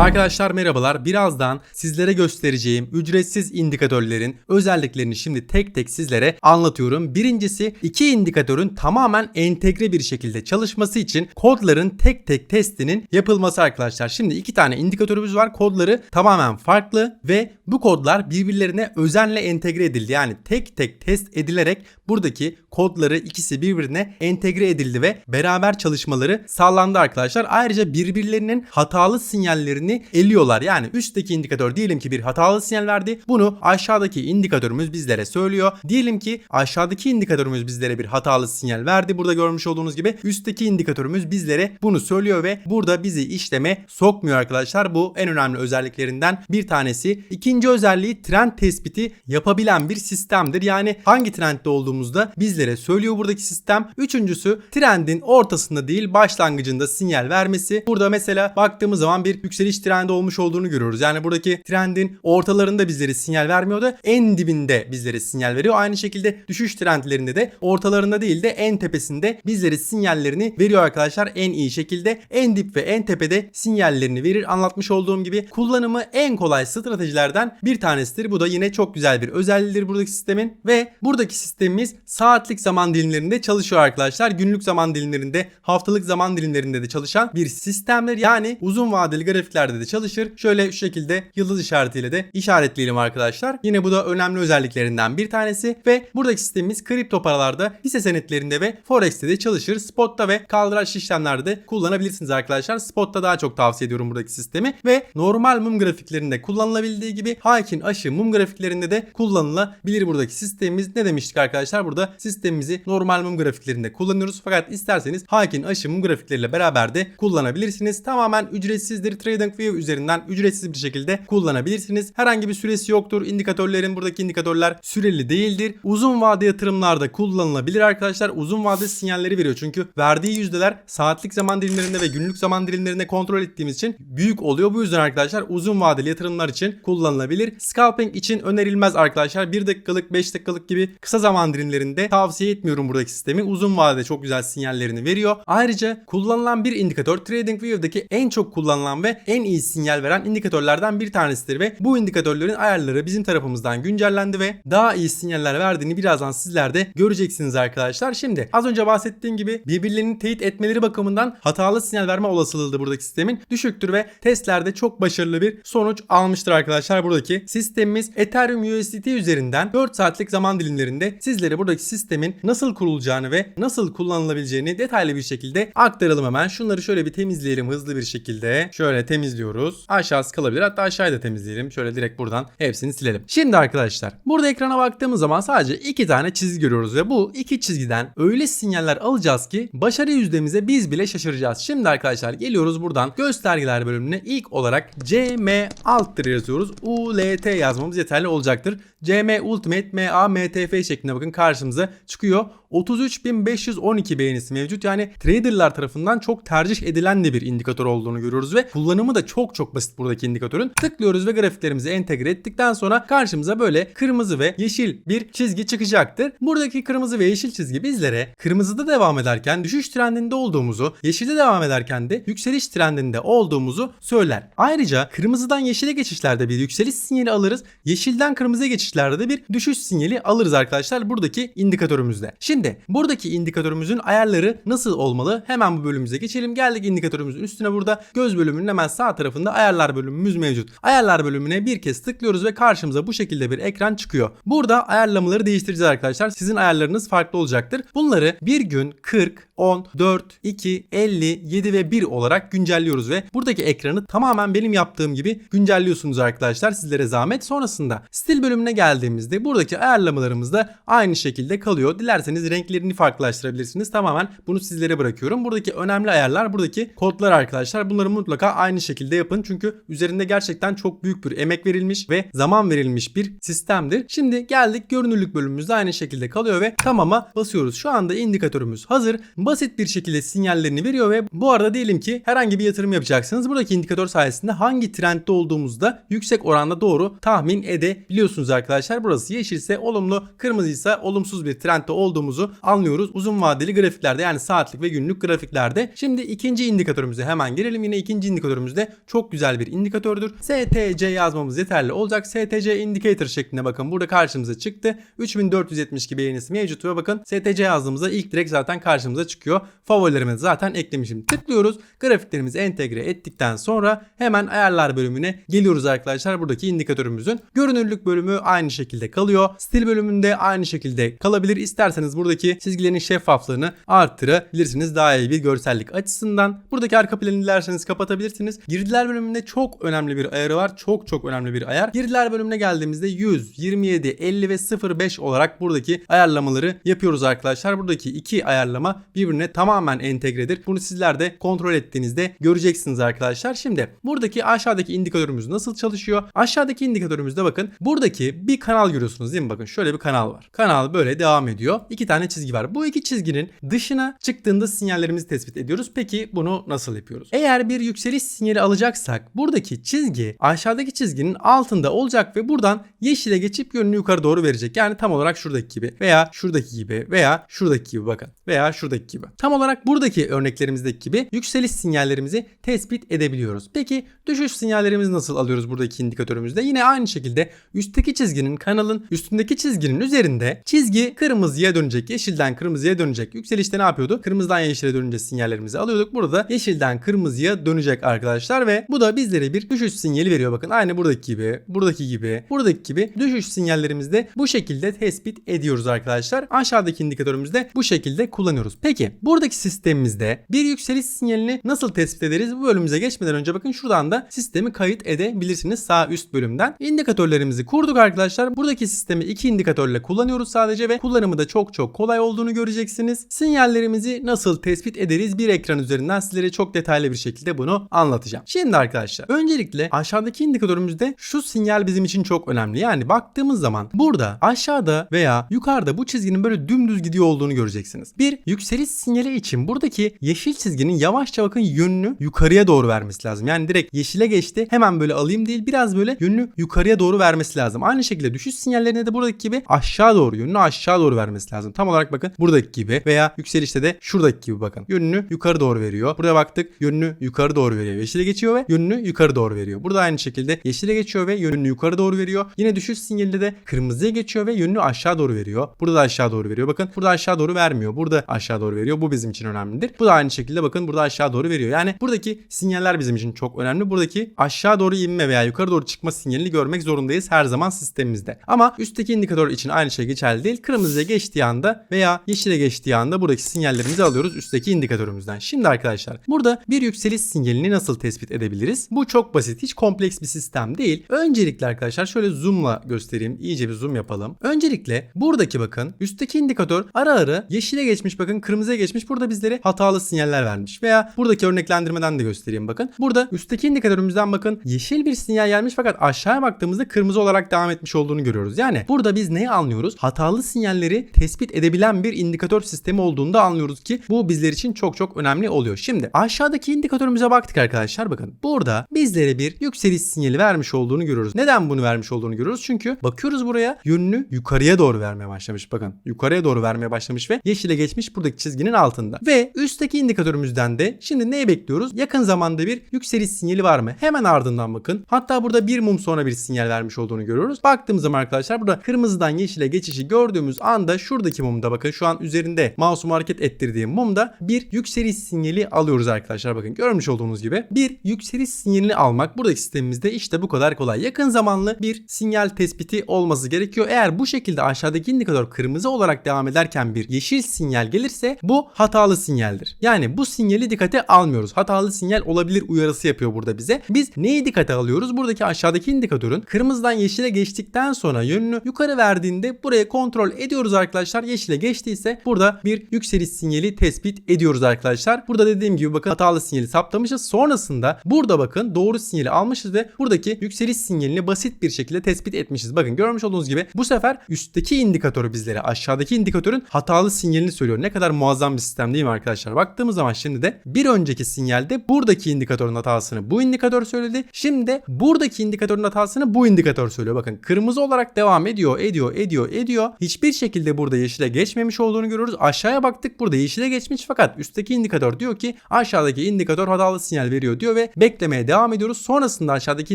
Arkadaşlar merhabalar. Birazdan sizlere göstereceğim ücretsiz indikatörlerin özelliklerini şimdi tek tek sizlere anlatıyorum. Birincisi iki indikatörün tamamen entegre bir şekilde çalışması için kodların tek tek testinin yapılması arkadaşlar. Şimdi iki tane indikatörümüz var. Kodları tamamen farklı ve bu kodlar birbirlerine özenle entegre edildi. Yani tek tek test edilerek buradaki kodları ikisi birbirine entegre edildi ve beraber çalışmaları sağlandı arkadaşlar. Ayrıca birbirlerinin hatalı sinyallerini eliyorlar. Yani üstteki indikatör diyelim ki bir hatalı sinyal verdi. Bunu aşağıdaki indikatörümüz bizlere söylüyor. Diyelim ki aşağıdaki indikatörümüz bizlere bir hatalı sinyal verdi. Burada görmüş olduğunuz gibi üstteki indikatörümüz bizlere bunu söylüyor ve burada bizi işleme sokmuyor arkadaşlar. Bu en önemli özelliklerinden bir tanesi. İkinci özelliği trend tespiti yapabilen bir sistemdir. Yani hangi trendde olduğumuzda bizlere söylüyor buradaki sistem. Üçüncüsü trendin ortasında değil başlangıcında sinyal vermesi. Burada mesela baktığımız zaman bir yükseliş trendi olmuş olduğunu görüyoruz. Yani buradaki trendin ortalarında bizlere sinyal vermiyor da en dibinde bizlere sinyal veriyor. Aynı şekilde düşüş trendlerinde de ortalarında değil de en tepesinde bizlere sinyallerini veriyor arkadaşlar. En iyi şekilde en dip ve en tepede sinyallerini verir. Anlatmış olduğum gibi kullanımı en kolay stratejilerden bir tanesidir. Bu da yine çok güzel bir özelliğidir buradaki sistemin ve buradaki sistemimiz saatlik zaman dilimlerinde çalışıyor arkadaşlar. Günlük zaman dilimlerinde, haftalık zaman dilimlerinde de çalışan bir sistemdir. Yani uzun vadeli grafiklerde de çalışır. Şöyle şu şekilde yıldız işaretiyle de işaretleyelim arkadaşlar. Yine bu da önemli özelliklerinden bir tanesi ve buradaki sistemimiz kripto paralarda, hisse senetlerinde ve forex'te de çalışır. Spot'ta ve kaldıraç işlemlerde de kullanabilirsiniz arkadaşlar. Spot'ta daha çok tavsiye ediyorum buradaki sistemi ve normal mum grafiklerinde kullanılabildiği gibi Haykin aşı mum grafiklerinde de kullanılabilir buradaki sistemimiz. Ne demiştik arkadaşlar? Burada sistemimizi normal mum grafiklerinde kullanıyoruz. Fakat isterseniz Haykin aşı mum grafikleriyle beraber de kullanabilirsiniz. Tamamen ücretsizdir. TradingView üzerinden ücretsiz bir şekilde kullanabilirsiniz. Herhangi bir süresi yoktur. İndikatörlerin buradaki indikatörler süreli değildir. Uzun vade yatırımlarda kullanılabilir arkadaşlar. Uzun vade sinyalleri veriyor. Çünkü verdiği yüzdeler saatlik zaman dilimlerinde ve günlük zaman dilimlerinde kontrol ettiğimiz için büyük oluyor. Bu yüzden arkadaşlar uzun vadeli yatırımlar için kullanılabilir. Scalping için önerilmez arkadaşlar. 1 dakikalık 5 dakikalık gibi kısa zaman dilimlerinde tavsiye etmiyorum buradaki sistemi. Uzun vadede çok güzel sinyallerini veriyor. Ayrıca kullanılan bir indikatör TradingView'daki en çok kullanılan ve en iyi sinyal veren indikatörlerden bir tanesidir ve bu indikatörlerin ayarları bizim tarafımızdan güncellendi ve daha iyi sinyaller verdiğini birazdan sizler de göreceksiniz arkadaşlar. Şimdi az önce bahsettiğim gibi birbirlerini teyit etmeleri bakımından hatalı sinyal verme olasılığı da buradaki sistemin düşüktür ve testlerde çok başarılı bir sonuç almıştır arkadaşlar buradaki sistemimiz Ethereum USDT üzerinden 4 saatlik zaman dilimlerinde sizlere buradaki sistemin nasıl kurulacağını ve nasıl kullanılabileceğini detaylı bir şekilde aktaralım hemen. Şunları şöyle bir temizleyelim hızlı bir şekilde. Şöyle temizliyoruz. Aşağısı kalabilir. Hatta aşağıya da temizleyelim. Şöyle direkt buradan hepsini silelim. Şimdi arkadaşlar burada ekrana baktığımız zaman sadece iki tane çizgi görüyoruz ve bu iki çizgiden öyle sinyaller alacağız ki başarı yüzdemize biz bile şaşıracağız. Şimdi arkadaşlar geliyoruz buradan göstergeler bölümüne ilk olarak CM alttır yazıyoruz. ULT yazmamız yeterli olacaktır. CM Ultimate MA MTF şeklinde bakın karşımıza çıkıyor. 33.512 beğenisi mevcut. Yani traderlar tarafından çok tercih edilen de bir indikatör olduğunu görüyoruz ve kullanımı da çok çok basit buradaki indikatörün. Tıklıyoruz ve grafiklerimizi entegre ettikten sonra karşımıza böyle kırmızı ve yeşil bir çizgi çıkacaktır. Buradaki kırmızı ve yeşil çizgi bizlere kırmızıda devam ederken düşüş trendinde olduğumuzu, yeşilde devam ederken de yükseliş trendinde olduğumuzu söyler. Ayrıca kırmızıdan yeşile geçişlerde bir yükseliş sinyali alırız. Yeşilden kırmızıya geçişlerde de bir düşüş sinyali alırız arkadaşlar buradaki indikatörümüzde. Şimdi buradaki indikatörümüzün ayarları nasıl olmalı? Hemen bu bölümümüze geçelim. Geldik indikatörümüzün üstüne burada göz bölümünün hemen sağ tarafında ayarlar bölümümüz mevcut. Ayarlar bölümüne bir kez tıklıyoruz ve karşımıza bu şekilde bir ekran çıkıyor. Burada ayarlamaları değiştireceğiz arkadaşlar. Sizin ayarlarınız farklı olacaktır. Bunları bir gün 40, 10, 4, 2, 50, 7 ve 1 olarak güncelliyoruz ve buradaki ekranı tamamen benim yaptığım gibi güncelliyorsunuz arkadaşlar. Sizlere zahmet. Sonrasında stil bölümüne geldiğimizde buradaki ayarlamalarımız da aynı şekilde kalıyor. Dilerseniz renklerini farklılaştırabilirsiniz. Tamamen bunu sizlere bırakıyorum. Buradaki önemli ayarlar buradaki kodlar arkadaşlar. Bunları mutlaka aynı şekilde yapın. Çünkü üzerinde gerçekten çok büyük bir emek verilmiş ve zaman verilmiş bir sistemdir. Şimdi geldik görünürlük bölümümüzde aynı şekilde kalıyor ve tamama basıyoruz. Şu anda indikatörümüz hazır. Basit bir şekilde sinyallerini veriyor ve bu arada diyelim ki herhangi bir yatırım yapacaksınız. Buradaki indikatör sayesinde hangi trendde olduğumuzda yüksek oranda doğru tahmin edebiliyorsunuz arkadaşlar. Burası yeşilse olumlu, kırmızıysa olumsuz bir trendde olduğumuzu olduğumuzu anlıyoruz. Uzun vadeli grafiklerde yani saatlik ve günlük grafiklerde. Şimdi ikinci indikatörümüze hemen gelelim. Yine ikinci indikatörümüz de çok güzel bir indikatördür. STC yazmamız yeterli olacak. STC indicator şeklinde bakın burada karşımıza çıktı. 3472 beğenisi mevcut ve bakın STC yazdığımızda ilk direkt zaten karşımıza çıkıyor. Favorilerimi zaten eklemişim. Tıklıyoruz. Grafiklerimizi entegre ettikten sonra hemen ayarlar bölümüne geliyoruz arkadaşlar. Buradaki indikatörümüzün görünürlük bölümü aynı şekilde kalıyor. Stil bölümünde aynı şekilde kalabilir. İsterseniz buradaki çizgilerin şeffaflığını arttırabilirsiniz. Daha iyi bir görsellik açısından. Buradaki arka planı dilerseniz kapatabilirsiniz. Girdiler bölümünde çok önemli bir ayarı var. Çok çok önemli bir ayar. Girdiler bölümüne geldiğimizde 100, 27, 50 ve 05 olarak buradaki ayarlamaları yapıyoruz arkadaşlar. Buradaki iki ayarlama birbirine tamamen entegredir. Bunu sizler de kontrol ettiğinizde göreceksiniz arkadaşlar. Şimdi buradaki aşağıdaki indikatörümüz nasıl çalışıyor? Aşağıdaki indikatörümüzde bakın buradaki bir kanal görüyorsunuz değil mi? Bakın şöyle bir kanal var. Kanal böyle devam ediyor. İki tane çizgi var. Bu iki çizginin dışına çıktığında sinyallerimizi tespit ediyoruz. Peki bunu nasıl yapıyoruz? Eğer bir yükseliş sinyali alacaksak buradaki çizgi aşağıdaki çizginin altında olacak ve buradan yeşile geçip yönünü yukarı doğru verecek. Yani tam olarak şuradaki gibi veya şuradaki gibi veya şuradaki gibi bakın veya şuradaki gibi. Tam olarak buradaki örneklerimizdeki gibi yükseliş sinyallerimizi tespit edebiliyoruz. Peki düşüş sinyallerimizi nasıl alıyoruz buradaki indikatörümüzde? Yine aynı şekilde üstteki çizginin kanalın üstündeki çizginin üzerinde çizgi kırmızıya dönecek. Yeşilden kırmızıya dönecek. Yükselişte ne yapıyordu? Kırmızıdan yeşile dönünce sinyallerimizi alıyorduk. Burada yeşilden kırmızıya dönecek arkadaşlar ve bu da bizlere bir düşüş sinyali veriyor. Bakın aynı buradaki gibi, buradaki gibi, buradaki gibi düşüş sinyallerimizi de bu şekilde tespit ediyoruz arkadaşlar. Aşağıdaki indikatörümüzde bu şekilde kullanıyoruz. Peki buradaki sistemimizde bir yükseliş sinyalini nasıl tespit ederiz? Bu bölümümüze geçmeden önce bakın şuradan da sistemi kayıt edebilirsiniz sağ üst bölümden. İndikatörlerimizi kurduk arkadaşlar. Buradaki sistemi iki indikatörle kullanıyoruz sadece ve kullanımı da çok çok kolay olduğunu göreceksiniz. Sinyallerimizi nasıl tespit ederiz bir ekran üzerinden sizlere çok detaylı bir şekilde bunu anlatacağım. Şimdi arkadaşlar öncelikle aşağıdaki indikatörümüzde şu sinyal bizim için çok önemli. Yani baktığımız zaman burada aşağıda veya yukarıda bu çizginin böyle dümdüz gidiyor olduğunu göreceksiniz. Bir yükseliş sinyali için buradaki yeşil çizginin yavaşça bakın yönünü yukarıya doğru vermesi lazım. Yani direkt yeşile geçti hemen böyle alayım değil biraz böyle yönünü yukarıya doğru vermesi lazım. Aynı şekilde düşüş sinyallerine de buradaki gibi aşağı doğru yönünü aşağı doğru vermesi lazım. Tam olarak bakın buradaki gibi veya yükselişte de şuradaki gibi bakın. Yönünü yukarı doğru veriyor. Burada baktık yönünü yukarı doğru veriyor. Yeşile geçiyor ve yönünü yukarı doğru veriyor. Burada aynı şekilde yeşile geçiyor ve yönünü yukarı doğru veriyor. Yine düşüş sinyalinde de kırmızıya geçiyor ve yönünü aşağı doğru veriyor. Burada da aşağı doğru veriyor. Bakın burada aşağı doğru vermiyor. Burada aşağı doğru veriyor. Bu bizim için önemlidir. Bu da aynı şekilde bakın burada aşağı doğru veriyor. Yani buradaki sinyaller bizim için çok önemli. Buradaki aşağı doğru inme veya yukarı doğru çıkma sinyalini görmek zorundayız her zaman sistemimizde. Ama üstteki indikatör için aynı şey geçerli değil. Kırmızıya geçtiği anda veya yeşile geçtiği anda buradaki sinyallerimizi alıyoruz üstteki indikatörümüzden. Şimdi arkadaşlar burada bir yükseliş sinyalini nasıl tespit edebiliriz? Bu çok basit. Hiç kompleks bir sistem değil. Öncelikle arkadaşlar şöyle zoomla göstereyim. İyice bir zoom yapalım. Öncelikle buradaki bakın üstteki indikatör ara ara yeşile geçmiş bakın kırmızıya geçmiş. Burada bizlere hatalı sinyaller vermiş. Veya buradaki örneklendirmeden de göstereyim bakın. Burada üstteki indikatörümüzden bakın yeşil bir sinyal gelmiş fakat aşağıya baktığımızda kırmızı olarak devam etmiş olduğunu görüyoruz. Yani burada biz neyi anlıyoruz? Hatalı sinyalleri tespit edebilen bir indikatör sistemi olduğunu da anlıyoruz ki bu bizler için çok çok önemli oluyor. Şimdi aşağıdaki indikatörümüze baktık arkadaşlar bakın. Burada bizlere bir yükseliş sinyali vermiş olduğunu görüyoruz. Neden bunu vermiş olduğunu görüyoruz? Çünkü bakıyoruz buraya yönünü yukarıya doğru vermeye başlamış. Bakın yukarıya doğru vermeye başlamış ve yeşile geçmiş buradaki çizginin altında. Ve üstteki indikatörümüzden de şimdi neyi bekliyoruz? Yakın zamanda bir yükseliş sinyali var mı? Hemen ardından bakın. Hatta burada bir mum sonra bir sinyal vermiş olduğunu görüyoruz. Baktığımız zaman arkadaşlar burada kırmızıdan yeşile geçişi gördüğümüz anda şuradaki mumda bakın şu an üzerinde mouse'umu hareket ettirdiğim mumda bir yükseliş sinyali alıyoruz arkadaşlar. Bakın görmüş olduğunuz gibi bir yükseliş sinyalini almak buradaki sistemimizde işte bu kadar kolay. Yakın zamanlı bir sinyal tespiti olması gerekiyor. Eğer bu şekilde aşağıdaki indikatör kırmızı olarak devam ederken bir yeşil sinyal gelirse bu hatalı sinyaldir. Yani bu sinyali dikkate almıyoruz. Hatalı sinyal olabilir uyarısı yapıyor burada bize. Biz neyi dikkate alıyoruz? Buradaki aşağıdaki indikatörün kırmızıdan yeşile geçtikten sonra yönünü yukarı verdiğinde buraya kontrol ediyoruz arkadaşlar. Yeşile geçtiyse burada bir yükseliş sinyali tespit ediyoruz arkadaşlar. Burada dediğim gibi bakın hatalı sinyali saptamışız. Sonrasında burada bakın doğru sinyali almışız ve buradaki yükseliş sinyalini basit bir şekilde tespit etmişiz. Bakın görmüş olduğunuz gibi bu sefer üstteki indikatörü bizlere aşağıdaki indikatörün hatalı sinyalini söylüyor. Ne kadar muazzam bir sistem değil mi arkadaşlar? Baktığımız zaman şimdi de bir önceki sinyalde buradaki indikatörün hatasını bu indikatör söyledi. Şimdi de buradaki indikatörün hatasını bu indikatör söylüyor. Bakın kırmızı olarak devam ediyor, ediyor, ediyor, ediyor. Hiçbir şekilde burada yeşile geçmemiş olduğunu görüyoruz. Aşağıya baktık burada yeşile geçmiş fakat üstteki indikatör diyor ki aşağıdaki indikatör hatalı sinyal veriyor diyor ve beklemeye devam ediyoruz. Sonrasında aşağıdaki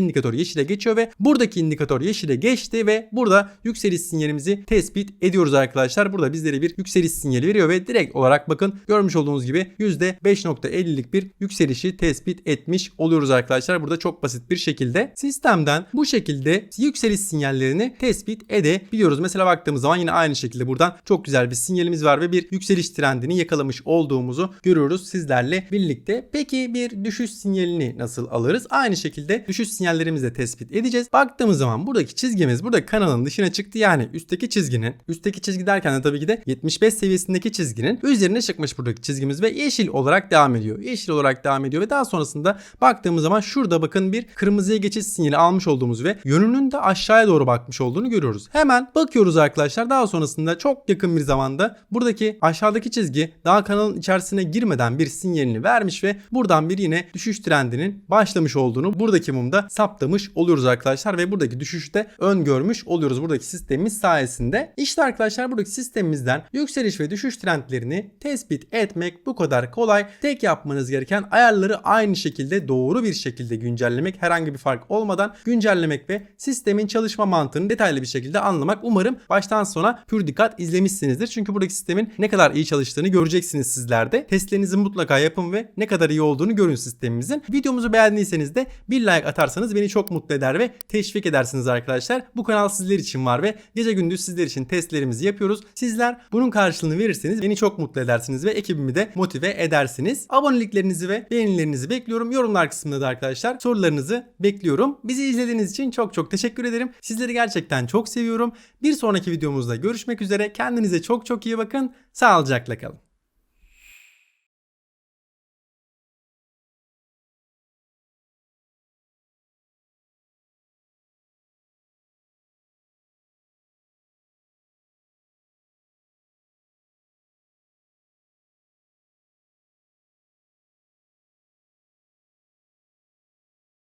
indikatör yeşile geçiyor ve buradaki indikatör yeşile geçti ve burada yükseliş sinyalimizi tespit ediyoruz arkadaşlar. Burada bizlere bir yükseliş sinyali veriyor ve direkt olarak bakın görmüş olduğunuz gibi %5.50'lik bir yükselişi tespit etmiş oluyoruz arkadaşlar. Burada çok basit bir şekilde sistemden bu şekilde yükseliş sinyallerini tespit edebiliyoruz. Mesela baktığımız zaman yine aynı şekilde buradan çok güzel bir sinyalimiz var ve bir yükseliş trendini yakalamış olduğumuzu görüyoruz sizlerle birlikte. Peki bir düşüş sinyalini nasıl alırız? Aynı şekilde düşüş sinyallerimizi de tespit edeceğiz. Baktığımız zaman buradaki çizgimiz burada kanalın dışına çıktı. Yani üstteki çizginin, üstteki çizgi derken de tabii ki de 75 seviyesindeki çizginin üzerine çıkmış buradaki çizgimiz ve yeşil olarak devam ediyor. Yeşil olarak devam ediyor ve daha sonrasında baktığımız zaman şurada bakın bir kırmızıya geçiş sinyali almış olduğumuz ve yönünün de aşağıya doğru bakmış olduğunu görüyoruz. Hemen bakıyoruz arkadaşlar. Daha sonrasında çok yakın bir zamanda buradaki aşağıdaki çizgi daha kanalın içerisine girmeden bir sinyalini vermiş ve buradan bir yine düşüş trendinin başlamış olduğunu buradaki mumda saptamış oluyoruz arkadaşlar ve buradaki düşüşte öngörmüş oluyoruz buradaki sistemimiz sayesinde. İşte arkadaşlar buradaki sistemimizden yükseliş ve düşüş trendlerini tespit etmek bu kadar kolay. Tek yapmanız gereken ayarları aynı şekilde doğru bir şekilde güncellemek herhangi bir fark olmadan güncellemek ve sistemin çalışma mantığını detaylı bir şekilde anlamak. Umarım baştan sona pür dikkat izlemişsinizdir. Çünkü buradaki sistemin ne kadar iyi çalıştığını göreceksiniz sizler de. Testlerinizi mutlaka yapın ve ne kadar iyi olduğunu görün sistemimizin. Videomuzu beğendiyseniz de bir like atarsanız beni çok mutlu eder ve teşvik edersiniz arkadaşlar. Bu kanal sizler için var ve gece gündüz sizler için testlerimizi yapıyoruz. Sizler bunun karşılığını verirseniz beni çok mutlu edersiniz ve ekibimi de motive edersiniz. Aboneliklerinizi ve beğenilerinizi bekliyorum. Yorumlar kısmında da arkadaşlar sorularınızı bekliyorum. Bizi izlediğiniz için çok çok teşekkür ederim. Sizleri gerçekten çok seviyorum. Bir sonraki videomuzda görüşmek üzere. Kendinize çok çok iyi bakın. Sağlıcakla kalın.